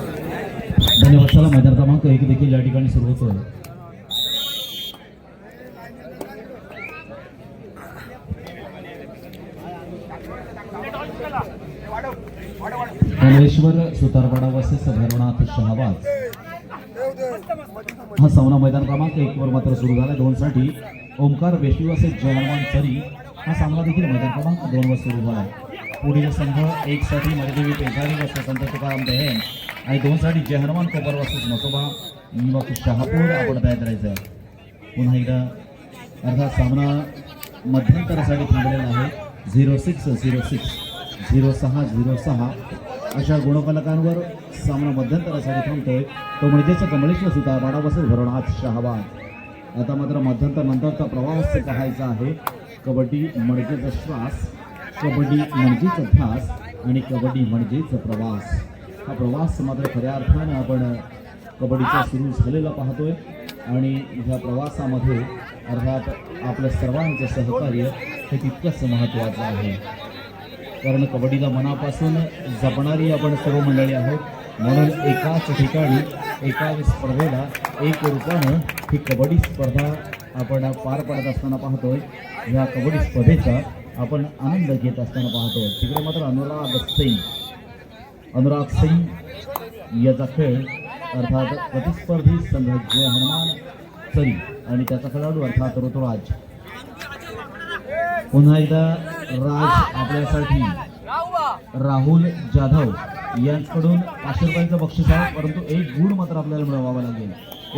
धन्यवाद. चला मैदान क्रमांक एक देखील या ठिकाणी सुरू होतोय. कमलेश्वर सुतारवाडा वसेस भैरवनाथ शहाबाज हा सामना मैदान क्रमांक एक वर मात्र सुरू झाला दोन साठी ओमकार वेष्टी वसेस जयहनुमान सरी. हा सामना देखील मैदान क्रमांक दोन वर सुरू झाला पुढील संघ एक साठी मर्देवी पेठारी व स्वतंत्र तुकाराम दहेन आणि दोन साठी कोपर वस्तू मसोबा युवक शहापूर आपण तयार करायचं. आहे पुन्हा एकदा अर्थात सामना मध्यंतरासाठी थांबलेला आहे. Zero six zero six zero सहा झिरो सहा. अशा गुणफलकांवर सामना मध्यंतरासाठी थांबतोय. तो म्हणजेच कमलेश्वर सुद्धा बाडा बसेल भरवणाथ शहाबाद. आता मात्र मध्यंतर नंतरचा प्रवास पाहायचा आहे. कबड्डी मडकेचा श्वास. कबड्डी म्हणजेच अभ्यास आणि कबड्डी म्हणजेच प्रवास. हा प्रवास मात्र खऱ्या अर्थानं आपण कबड्डीचा सुरू झालेला पाहतोय. आणि ह्या प्रवासामध्ये अर्थात आपल्या सर्वांचं सहकार्य हे तितकंच महत्त्वाचं आहे. कारण कबड्डीला मनापासून जपणारी आपण सर्व मंडळी आहोत. म्हणून एकाच ठिकाणी एका स्पर्धेला एक रूपानं ही कबड्डी स्पर्धा आपण पार पडत असताना पाहतोय. ह्या कबड्डी स्पर्धेचा आपण आनंद घेत असताना पाहतो. तिकडे मात्र अनुराग सिंग अनुराग सिंग याचा खेळ अर्थात प्रतिस्पर्धी संघ जय हनुमान सरी आणि त्याचा खेळाडू अर्थात ऋतुराज. पुन्हा एकदा राज आपल्यासाठी राहुल जाधव यांच्याकडून पाचशे रुपयांचं बक्षीस आहे परंतु एक गुण मात्र आपल्याला मिळवावा लागेल.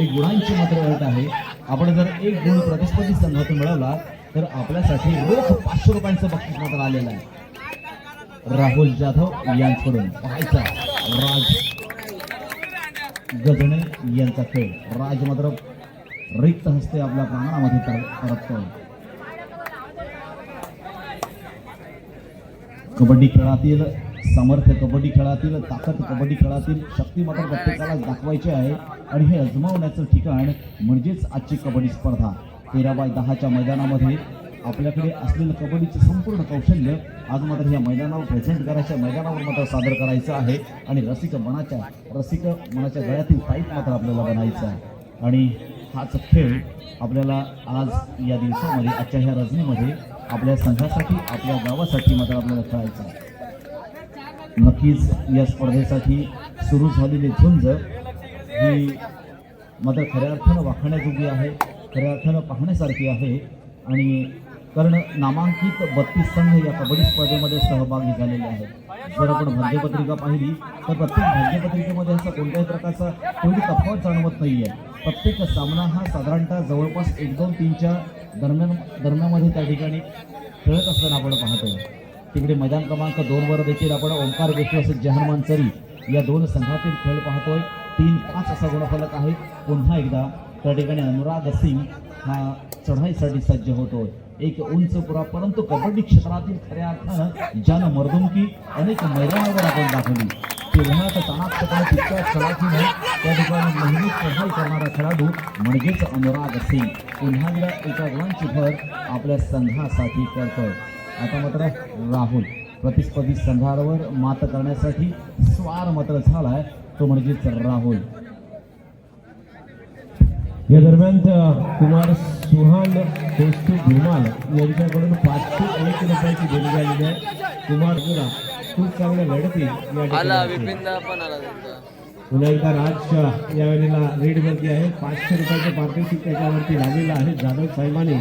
एक गुणांची मात्र अट आहे. आपण जर एक गुण प्रतिस्पर्धी संघातून मिळवला तर आपल्यासाठी रोख पाचशे रुपयांचं बक्षीस मात्र आलेलं आहे. राहुल जाधव यांच्याकडून पाहायचा राज गजणे यांचा खेळ. राज मात्र रिक्त हस्ते आपल्या प्रांगणामध्ये पर- कबड्डी खेळातील सामर्थ्य कबड्डी खेळातील ताकद कबड्डी खेळातील शक्ती मात्र प्रत्येकाला दाखवायची आहे. आणि हे अजमावण्याचं ठिकाण म्हणजेच आजची कबड्डी स्पर्धा. तेरा बाय दहाच्या मैदानामध्ये आपल्याकडे असलेलं कबड्डीचं संपूर्ण कौशल्य आज मात्र या मैदानावर प्रेझेंट करायच्या मैदानावर मात्र सादर करायचं आहे. आणि रसिक मनाच्या रसिक मनाच्या गळ्यातील पाईप मात्र आपल्याला बनायचं आहे. आणि हाच खेळ आपल्याला आज या दिवसामध्ये आजच्या ह्या रजनीमध्ये आपल्या संघासाठी आपल्या गावासाठी मात्र आपल्याला खेळायचं आहे. नक्कीच या स्पर्धेसाठी सुरू झालेली झुंज ही मात्र खऱ्या अर्थानं वाखाण्याजोगी आहे. खऱ्या अर्थानं पाहण्यासारखी आहे. आणि कारण नामांकित बत्तीस संघ या कबड्डी स्पर्धेमध्ये सहभागी झालेले आहेत. जर आपण भाग्यपत्रिका पाहिली तर प्रत्येक भाग्यपत्रिकेमध्ये असा कोणत्याही प्रकारचा कोणती तफावत जाणवत नाही आहे प्रत्येक सामना हा साधारणतः जवळपास एक दोन तीनच्या दरम्यान दरम्यानमध्ये त्या ठिकाणी खेळत असताना आपण पाहतो तिकडे मैदान क्रमांक दोनवर देखील आपण ओंकार देखील असेल जहान चरी या दोन संघातील खेळ पाहतोय. तीन पाच असा गुणफलक आहे पुन्हा एकदा त्या ठिकाणी अनुराग सिंग हा चढाईसाठी सज्ज होतो. एक उंच पुरा परंतु कबड्डी क्षेत्रातील खऱ्या अर्थानं ज्यानं मर्दुमकी अनेक मैदानावर आपण दाखवली. तेव्हा तर तणाक्षपणे तितक्या चढाकीने त्या ठिकाणी नेहमी चढाई करणारा खेळाडू म्हणजेच अनुराग सिंग. पुन्हा एकदा एका गुणांची भर आपल्या संघासाठी करतोय. आता मात्र राहुल प्रतिस्पर्धी संघावर मात करण्यासाठी स्वार मात्र झालाय. तो म्हणजेच राहुल. या दरम्यान कुमार सुहान दोस्तू धुमाल यांच्याकडून पाचशे एक रुपयाची देणगी आलेली आहे. कुमार गुरा खूप चांगल्या लढती या ठिकाणी आला असतील. विपिनदा पण आला त्यांचा. पुन्हा एकदा राज शाह यावेळेला रेडवरती आहे. पाचशे रुपयाचं पार्टनरशिप त्याच्यावरती लागलेलं आहे. जाधव साहेबांनी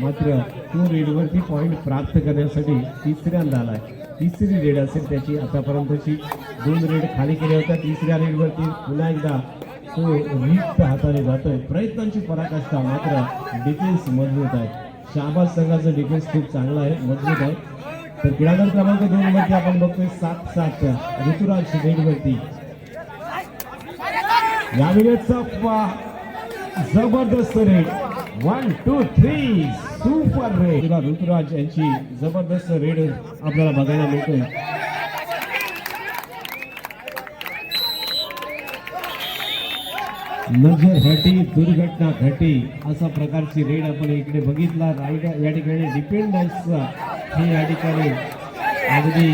मात्र तो रेडवरती पॉईंट प्राप्त करण्यासाठी तिसऱ्यांदा आला आहे. तिसरी रेड असेल त्याची आतापर्यंतची. दोन रेड खाली केल्या होत्या तिसऱ्या रेडवरती पुन्हा एकदा तो रिक्त हाताने जातोय. प्रयत्नांची पराकाष्ठा मात्र डिफेन्स मजबूत आहे. शाहबाज संघाचं डिफेन्स खूप चांगला आहे मजबूत आहे. तर क्रीडागर क्रमांक दोन वरती आपण बघतोय सात सात ऋतुराज वरती या वेळेचा जबरदस्त raid. One two three super raid Ruturaj यांची जबरदस्त रेड आपल्याला बघायला मिळतोय. नजर हटी दुर्घटना घटी असा प्रकारची रेड आपण इकडे बघितला. राईड या ठिकाणी डिपेंडन्स हे या ठिकाणी अगदी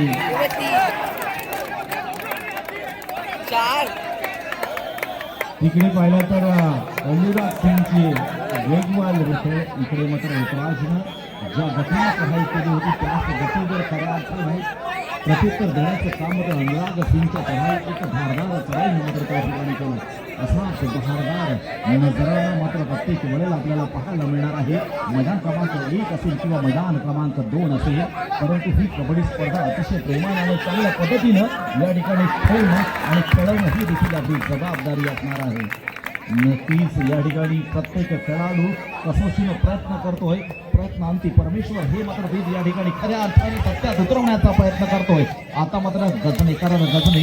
तिकडे पाहिलं तर अनुराग सिंगची वेगवान होते इकडे मात्र उत्तराजनं ज्या गतीने पढाई केली होती त्याच गतीवर करायचं नाही प्रत्युत्तर देण्याचं काम मात्र अनुराग सिंगच्या चढाई एक धारदार चढाई मात्र त्या ठिकाणी केलं. असा धारदार नजराला मात्र प्रत्येक वेळेला आपल्याला पाहायला मिळणार आहे. मैदान क्रमांक एक असेल किंवा मैदान क्रमांक दोन असेल परंतु ही कबड्डी स्पर्धा अतिशय प्रेमाने आणि चांगल्या पद्धतीनं या ठिकाणी खेळणं आणि खेळवणं ही देखील आपली जबाबदारी असणार आहे. नक्कीच या ठिकाणी प्रत्येक खेळाडू कसोशीनं प्रयत्न करतोय. प्रयत्नांती परमेश्वर हे मात्र भेद या ठिकाणी खऱ्या अर्थाने सत्यात उतरवण्याचा प्रयत्न करतोय. आता मात्र गजने कारण गजने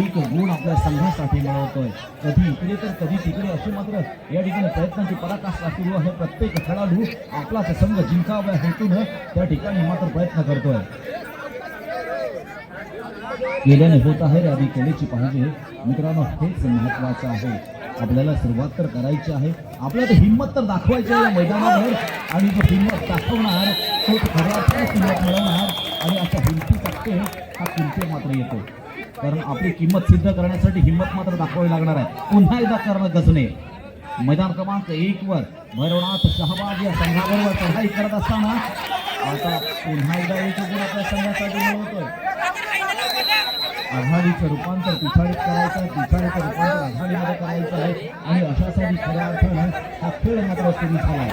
एक गुण आपल्या संघासाठी मिळवतोय. कधी इकडे तर कधी तिकडे अशी मात्र या ठिकाणी प्रयत्नांची पराकाष्ठा सुरू आहे. प्रत्येक खेळाडू आपलाच संघ जिंकाव्या हेतून त्या ठिकाणी मात्र प्रयत्न करतोय. केल्याने होत आहे आधी केल्याची पाहिजे. मित्रांनो हेच महत्वाचं आहे. आपल्याला सुरुवात तर करायची आहे. आपल्याला तर हिंमत तर दाखवायची आहे मैदानावर. आणि जो हिंमत दाखवणार तो खऱ्या किंमत मिळवणार. आणि अशा हिमती टक्के हा किमती मात्र येतो. कारण आपली किंमत सिद्ध करण्यासाठी हिंमत मात्र दाखवावी लागणार आहे. पुन्हा एकदा करणं गजने. मैदान क्रमांक एकवर भैरवनाथ शहाबाज या संघाबरोबर चढाई करत असताना आता पुन्हा एकदा एक गुण आपल्या संघासाठी. मिळवतोय आघाडीचं रूपांतर पिछाडीत करायचं पिछाडीचं रूपांतर आघाडीमध्ये करायचं आहे आणि अशासाठी खऱ्या अर्थानं हा खेळ मात्र सुरू झाला आहे.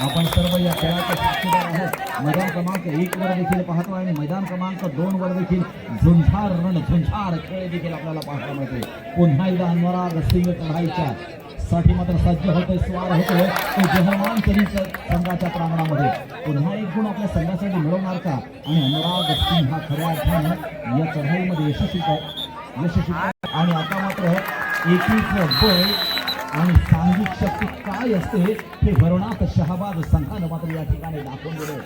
आपण सर्व या खेळाचे साक्षीदार आहोत. मैदान क्रमांक एक वर देखील पाहतो आणि मैदान क्रमांक दोन वर देखील झुंझार रण झुंझार खेळ देखील आपल्याला पाहायला मिळते पुन्हा एकदा अनवरा सिंग चढाईच्या साठी मात्र सज्ज होतोय स्वार होतोय. तो जहमान तरी संघाच्या प्रांगणामध्ये. पुन्हा एक गुण आपल्या संघासाठी मिळवणार का? आणि अनुराग सिंग हा खऱ्या अर्थानं या चढाईमध्ये यशस्वी यशस्वी आणि आता मात्र एकीच बळ आणि सांघिक शक्ती काय असते हे भरणात शहाबाद संघानं मात्र या ठिकाणी दाखवून दिले.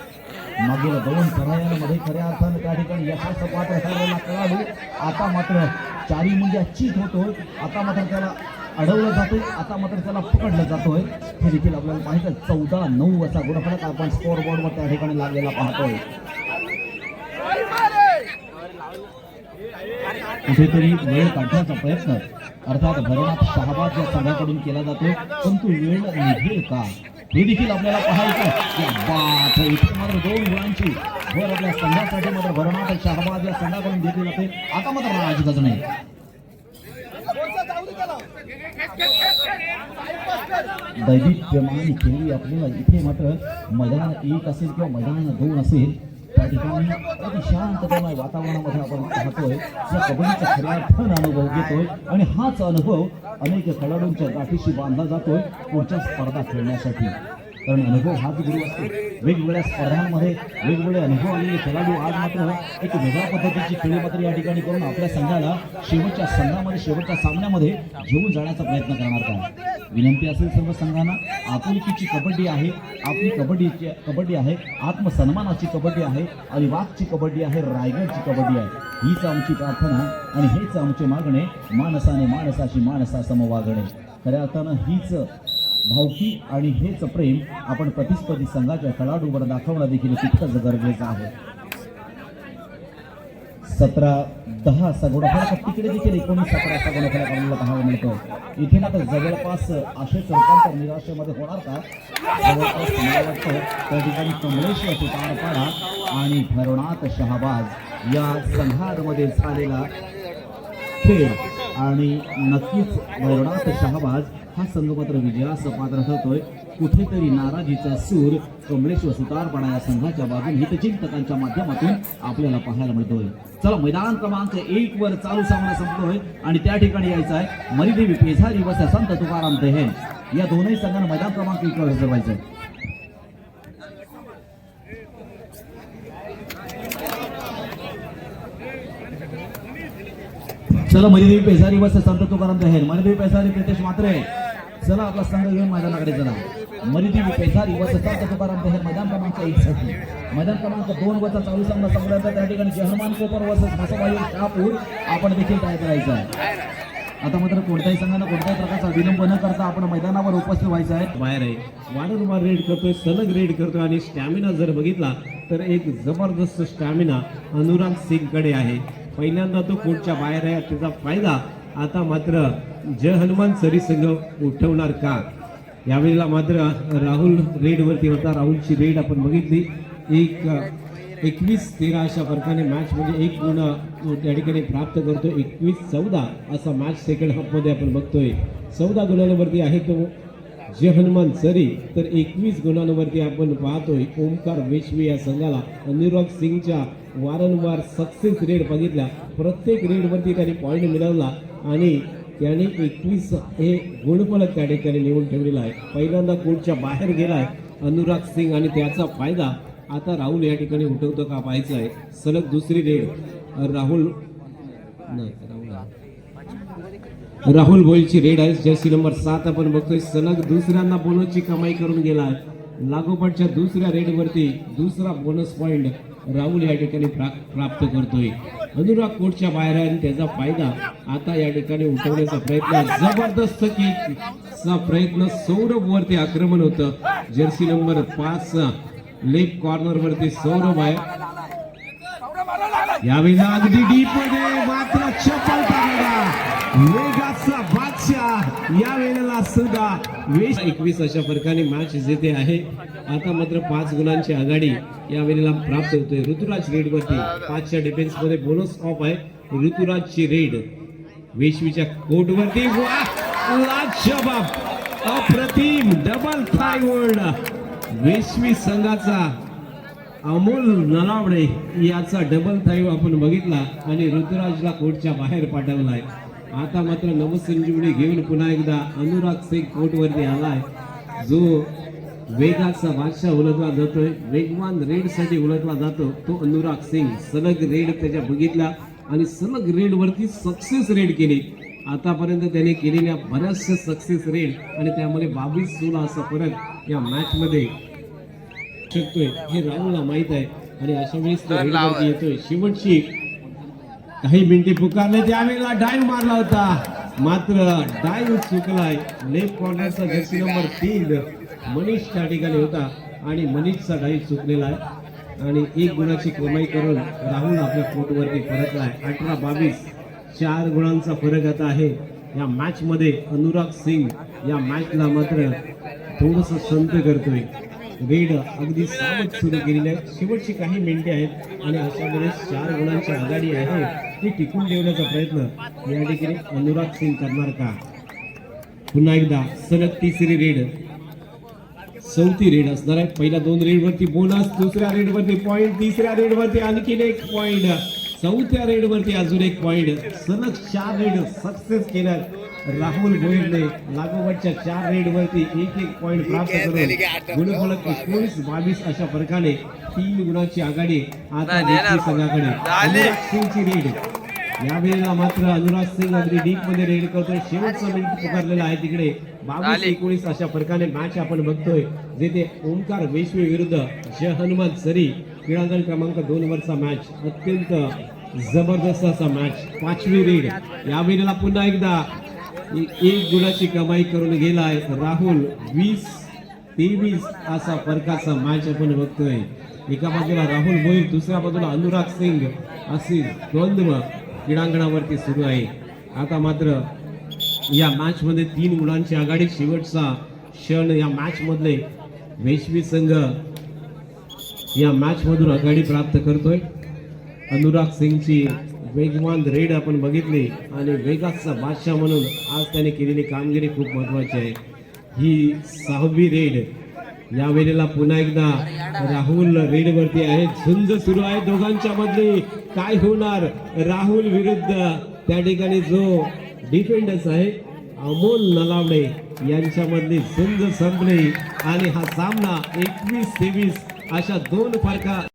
मागील दोन चढायांमध्ये खऱ्या अर्थानं त्या ठिकाणी यशाचं पात्र ठरलेला कळावे आता मात्र चारी मुंग्या चीत होतो आता मात्र त्याला अडवलं जातोय. आता मात्र त्याला पकडलं जातोय. हे देखील आपल्याला माहीत आहे. चौदा नऊ असा गुणफलक आपण स्कोअर बोर्डवर त्या ठिकाणी लागलेला पाहतोय. कुठेतरी वेळ काढण्याचा प्रयत्न. अर्थात भरणात शहाबाद या संघाकडून केला जातो परंतु वेळ निघेल का? हे देखील आपल्याला पाहायचं इथे मात्र दोन गुणांची भर आपल्या संघासाठी मात्र भरणात शहाबाद या संघाकडून घेतली जाते. आता मात्र राज गजणे दैदिप्यमान खेळी आपल्याला इथे मात्र मैदान एक असेल किंवा मैदान दोन असेल त्या ठिकाणी अगदी शांततामय वातावरणामध्ये आपण पाहतोय. या कबड्डीचा खऱ्या अर्थानं अनुभव घेतोय आणि हाच अनुभव अनेक खेळाडूंच्या गाठीशी बांधला जातोय पुढच्या स्पर्धा खेळण्यासाठी. कारण अनुभव हाच गुरु असतो वेगवेगळ्या स्पर्धांमध्ये वेगवेगळे अनुभव आलेले खेळाडू आज मात्र एक वेगळ्या पद्धतीची खेळी मात्र या ठिकाणी करून आपल्या संघाला शेवटच्या संघामध्ये शेवटच्या सामन्यामध्ये घेऊन जाण्याचा प्रयत्न करणार का विनंती असेल सर्व संघांना आपुलकीची कबड्डी आहे आपली कबड्डीची कबड्डी आहे आत्मसन्मानाची कबड्डी आहे अलिबागची कबड्डी आहे रायगडची कबड्डी आहे. हीच आमची प्रार्थना आणि हेच आमचे मागणे माणसाने माणसाशी माणसासम वागणे. खऱ्या अर्थानं हीच भावकी आणि हेच प्रेम आपण प्रतिस्पर्धी संघाच्या खेळाडूवर दाखवणं देखील तितकंच गरजेचं आहे. सतरा दहा असा गुणफलक तिकडे देखील एकोणीस सतरा असा गुणफलक आपल्याला पाहायला मिळतो. इथे मात्र जवळपास आशेच रूपांतर निराशेमध्ये होणार का? जवळपास मला वाटतं त्या ठिकाणी कमलेश्वरची पार पाडा आणि भरणात शहाबाज या संघांमध्ये झालेला खेळ. आणि नक्कीच भरणात शहाबाज हा संघ मात्र विजयास पात्र ठरतोय कुठेतरी नाराजीचा सूर कमलेश्वर सुतारपाडा या संघाच्या बाजून हितचिंतकांच्या माध्यमातून आपल्याला पाहायला मिळतोय. चला मैदान क्रमांक एक वर चालू सामना संपतोय आणि त्या ठिकाणी यायचं आहे मरिदेवी पेझारी व संत तुकाराम देहेन. या दोनही संघांना मैदान क्रमांक एक वर हजरवायचं आहे. चला मरिदेवी पेझारी व संत तुकाराम दहेर मरिदेवी पेझारी प्रितेश मात्रे चला आपला संघ घेऊन मैदानाकडे चला. मरिदी पेसारी व संत तुकाराम हे मैदान क्रमांक एक साठी मैदान क्रमांक दोन वरचा चालू सामना संपल्यानंतर त्या ठिकाणी जहरमान कोपर व मासाबाई शहापूर. आपण देखील काय करायचं आहे. आता मात्र कोणत्याही संघानं कोणत्याही प्रकारचा विलंब न करता आपण मैदानावर उपस्थित व्हायचं आहे. बाहेर आहे. वारंवार रेड करतोय सलग रेड करतोय आणि स्टॅमिना जर बघितला तर एक जबरदस्त स्टॅमिना अनुराग सिंगकडे आहे. पहिल्यांदा तो कोर्टच्या बाहेर आहे. त्याचा फायदा आता मात्र जय हनुमान सरी संघ उठवणार का? यावेळेला मात्र राहुल रेडवरती होता. राहुलची रेड आपण बघितली. एक एकवीस तेरा अशा फरकाने मॅच म्हणजे एक गुण त्या ठिकाणी प्राप्त करतो एकवीस चौदा असा मॅच सेकंड हाफमध्ये आपण बघतोय. चौदा गुणांवरती आहे तो जय हनुमान सरी. तर एकवीस गुणांवरती आपण पाहतोय ओमकार वेशवी या संघाला. अनुराग सिंगच्या वारंवार सक्सेस रेड बघितल्या प्रत्येक रेडवरती त्यांनी पॉईंट मिळवला. आणि त्याने एकवीस हे गुणफलक त्या ठिकाणी लिहून ठेवलेला आहे. पहिल्यांदा कोर्टच्या बाहेर गेला आहे अनुराग सिंग आणि त्याचा फायदा आता राहुल या ठिकाणी उठवतो का पाहायचं आहे. सलग दुसरी रेड राहुल नाही राहुल राहुल भोईलची रेड आहे. जर्सी नंबर सात आपण बघतोय. सलग दुसऱ्यांदा बोनसची कमाई करून गेला लागोपाठच्या दुसऱ्या रेडवरती दुसरा बोनस पॉईंट राहुल या ठिकाणी प्रा- प्राप्त करतोय. अनुराग कोटच्या बाहेर आहे आणि त्याचा फायदा आता या ठिकाणी उठवण्याचा प्रयत्न जबरदस्त की प्रयत्न. सौरभ वरती आक्रमण होतं. जर्सी नंबर पाच लेफ्ट कॉर्नर वरती सौरभ आहे. यावेळेला अगदी डीपमध्ये मात्र चप्पल वेगाचा या वेळेला सुद्धा वीस एकवीस अशा फरकाने मॅच जिथे आहे. आता मात्र पाच गुणांची आघाडी या वेळेला प्राप्त होतोय. ऋतुराज रेड वरती पाचच्या डिफेन्समध्ये बोनस ऑफ आहे. ऋतुराजची रेड वेशवीच्या कोर्ट वरती अप्रतिम डबल थाय वर्ल्ड वेशवी संघाचा अमोल नलावडे याचा डबल थाईव आपण बघितला आणि ऋतुराजला कोर्टच्या बाहेर पाठवलाय. आता मात्र नवसंजीवनी घेऊन पुन्हा एकदा अनुराग सिंग कोर्टवरती आलाय. जो वेगाचा बादशाह ओळखला जातोय. वेगवान रेडसाठी ओळखला जातो. तो अनुराग सिंग सलग रेड त्याच्या बघितला आणि सलग रेड वरती सक्सेस रेड केली. आतापर्यंत त्याने केलेल्या बऱ्याचशा सक्सेस रेड आणि त्यामध्ये बावीस सोळा असा फरक या मॅच मध्ये शकतोय. हे राहुलला माहीत आहे. आणि अशा वेळेस रेडवरती येतोय. शेवटची काही मिनिटे पुकारले त्यावेळेला डाईव्ह मारला होता. मात्र डाईव्ह चुकलाय. लेफ्ट कॉर्नरचा जर्सी नंबर तीन मनीष त्या ठिकाणी होता आणि मनीषचा डाईव्ह चुकलेला आहे. आणि एक गुणाची कमाई करून राहुल आपल्या कोर्टवरती आहे अठरा बावीस चार गुणांचा फरक आता आहे. या मॅचमध्ये अनुराग सिंग या मॅचला मात्र थोडंसं संत करतोय. वेड अगदी सावध सुरू केलेली आहे. शेवटची काही मिनिटे आहेत आणि अशा वेळेस चार गुणांची आघाडी आहे. ती टिकून ठेवण्याचा प्रयत्न या ठिकाणी अनुराग सिंग करणार का? पुन्हा एकदा सलग तिसरी रेड. चौथी रेड असणार आहे. पहिल्या दोन रेड वरती बोनस दुसऱ्या रेड वरती पॉइंट तिसऱ्या रेड वरती आणखीन एक पॉइंट चौथ्या रेड वरती अजून एक पॉइंट. सलग चार रेड सक्सेस केल्यात. राहुल भोईरने लागोपाठच्या चार रेड वरती एक एक पॉइंट प्राप्त करून गुणफलक एकोणीस बावीस अशा फरकाने तीन गुणाची आघाडी आता देखील संघाकडे सिंगची रेड यावेळेला मात्र अनुराग सिंग अगदी डीपमध्ये रेड करतोय. शेवटचा मिनिट पुकारलेला आहे तिकडे. बावीस एकोणीस अशा फरकाने मॅच आपण बघतोय. जेथे ओमकार वेशवी विरुद्ध जय हनुमान सरी. क्रीडांगण क्रमांक दोन वरचा मॅच अत्यंत जबरदस्त असा मॅच पाचवी रेड यावेळेला पुन्हा एकदा एक गुणाची कमाई करून गेलाय राहुल वीस तेवीस असा फरकाचा मॅच आपण बघतोय. एका बाजूला राहुल भोईर दुसऱ्या बाजूला अनुराग सिंग असे द्वंद्व क्रीडांगणावरती सुरू आहे. आता मात्र या मॅच मध्ये तीन गुणांची आघाडी शेवटचा क्षण या मॅच मधले वेशवी संघ या मॅच मधून आघाडी प्राप्त करतोय. अनुराग सिंगची वेगवान रेड आपण बघितली आणि वेगाचा बादशाह म्हणून आज त्याने केलेली कामगिरी खूप महत्वाची आहे. ही सहावी रेड. या वेळेला पुन्हा एकदा राहुल रेडवरती आहे. झुंज सुरू आहे दोघांच्या मधली. काय होणार? राहुल विरुद्ध त्या ठिकाणी जो डिफेंडर्स आहे अमोल नलावडे यांच्यामधली झुंज संपली आणि हा सामना एकवीस तेवीस अशा दोन फरका